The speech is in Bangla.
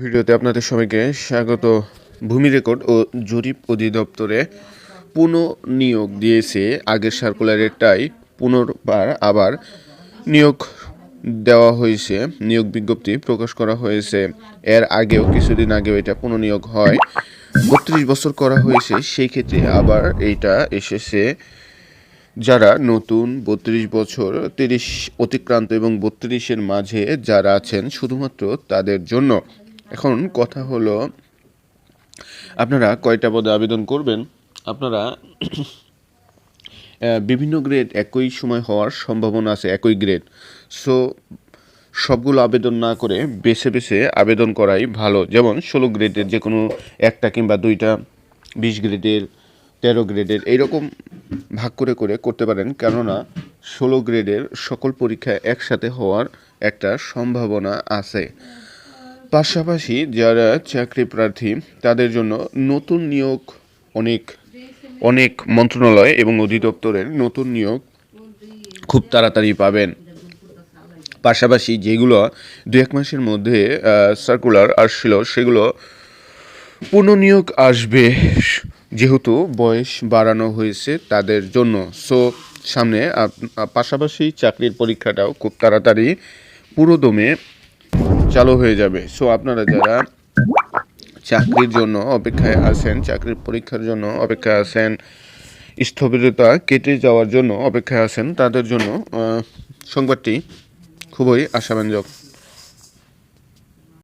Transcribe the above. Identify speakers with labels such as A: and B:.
A: ভিডিওতে আপনাদের সবাইকে স্বাগত। ভূমি রেকর্ড ও জরিপ অধিদপ্তরে পুনঃনিয়োগ দিয়েছে আগের সার্কুলারেরটাই পুনর্বার আবার নিয়োগ দেওয়া হয়েছে। নিয়োগ বিজ্ঞপ্তি প্রকাশ করা হয়েছে। এর আগেও, কিছুদিন আগেও এটা পুনঃনিয়োগ হয়। বত্রিশ বছর করা হয়েছে, সেই ক্ষেত্রে আবার এইটা এসেছে। যারা নতুন বত্রিশ বছর, তিরিশ অতিক্রান্ত এবং বত্রিশের মাঝে যারা আছেন, শুধুমাত্র তাদের জন্য এখন কথা হলো, আপনারা কয়টা পদে আবেদন করবেন? আপনারা বিভিন্ন গ্রেড একই সময় হওয়ার সম্ভাবনা আছে, একই গ্রেড সো সবগুলো আবেদন না করে বেছে বেছে আবেদন করাই ভালো। যেমন ষোলো গ্রেডের যে কোনো একটা কিংবা দুইটা, বিশ গ্রেডের তেরো গ্রেডের এইরকম ভাগ করে করে করতে পারেন। কেননা ষোলো গ্রেডের সকল পরীক্ষা একসাথে হওয়ার একটা সম্ভাবনা আছে। পাশাপাশি যারা চাকরি প্রার্থী, তাদের জন্য নতুন নিয়োগ অনেক অনেক মন্ত্রণালয় এবং অধিদপ্তরের নতুন নিয়োগ খুব তাড়াতাড়ি পাবেন। পাশাপাশি যেগুলো দু এক মাসের মধ্যে সার্কুলার আসছিল, সেগুলো পুনঃনিয়োগ আসবে, যেহেতু বয়স বাড়ানো হয়েছে তাদের জন্য। সো সামনে পাশাপাশি চাকরির পরীক্ষাটাও খুব তাড়াতাড়ি পুরোদমে চালু হয়ে যাবে। সো আপনারা যারা চাকরির জন্য অপেক্ষায় আছেন চাকরির পরীক্ষার জন্য অপেক্ষায় আছেন, স্থবিরতা কেটে যাওয়ার জন্য অপেক্ষায় আছেন, তাদের জন্য সংবাদটি খুবই আশাব্যঞ্জক।